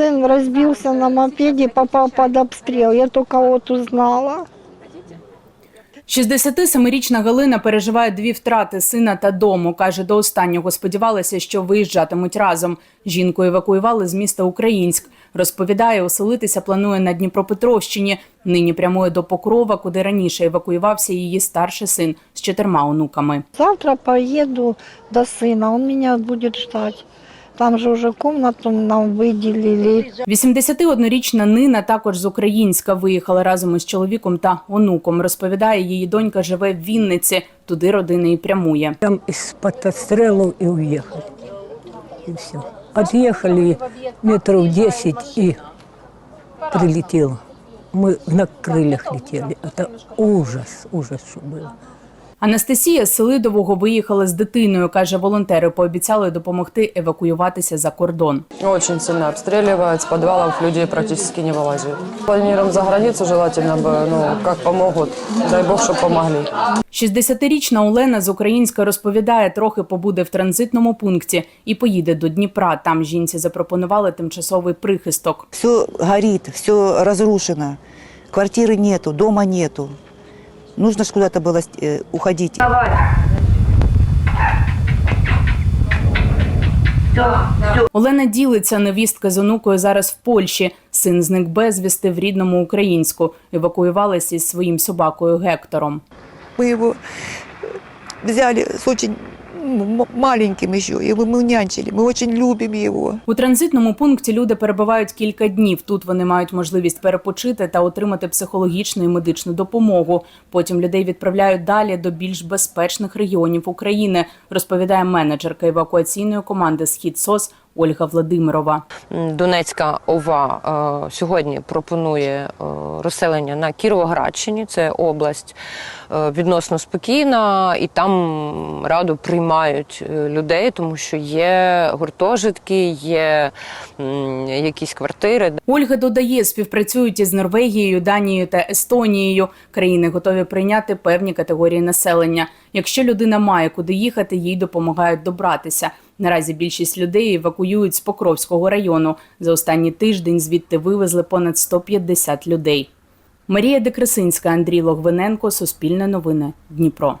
сын разбился на мопеде, попал под обстрел. Я только вот узнала. 67-річна Галина переживає дві втрати сина та дому. Каже, до останнього сподівалася, що виїжджатимуть разом. Жінку евакуювали з міста Українськ. Розповідає, оселитися планує на Дніпропетровщині. Нині прямує до Покрова, куди раніше евакуювався її старший син з чотирма онуками. Завтра поеду до сына, он меня будет ждать. Там же уже комнату нам выделили. 81-річна Нина також з Українська виїхала разом із чоловіком та онуком. Розповідає, її донька живе в Вінниці. Туди родина і прямує. Там из-под отстрелов и уехали. И все. Отъехали метров 10 и прилетело. Мы на крыльях летели. Это ужас, ужас, что было. Анастасія з Селидового виїхала з дитиною. каже, волонтери пообіцяли допомогти евакуюватися за кордон. Очень сильно обстреливают, с подвалов людей практически не вылазят. Планируем за границу, желательно бы, ну, как помогут. Дай бог, чтобы помогли. 60-річна Олена з Українська розповідає, трохи побуде в транзитному пункті і поїде до Дніпра. Там жінці запропонували тимчасовий прихисток. Все горит, все разрушено. Квартиры нету, дома нету. Нужно же куда-то было э, уходить. Олена ділиться невістка з онукою зараз в Польщі. Син зник безвісти в рідному українську. Евакуювалися із своїм собакою Гектором. Мы его взяли с очень маленьким еще, его мы нянчили, мы очень любим его. У транзитному пункті люди перебувають кілька днів. Тут вони мають можливість перепочити та отримати психологічну і медичну допомогу. Потім людей відправляють далі до більш безпечних регіонів України, розповідає менеджерка евакуаційної команди Схід СОС Ольга Владимирова. Донецька ОВА е, сьогодні пропонує е, розселення на Кіровоградщині, це область е, відносно спокійна, і там раду приймають е, людей, тому що є гуртожитки, є м, якісь квартири. Ольга додає, співпрацюють із Норвегією, Данією та Естонією. Країни готові прийняти певні категорії населення. Якщо людина має куди їхати, їй допомагають добратися. Наразі більшість людей евакуюють з Покровського району. За останній тиждень звідти вивезли понад 150 людей. Марія Декресинська, Андрій Логвиненко, Суспільне новини, Дніпро.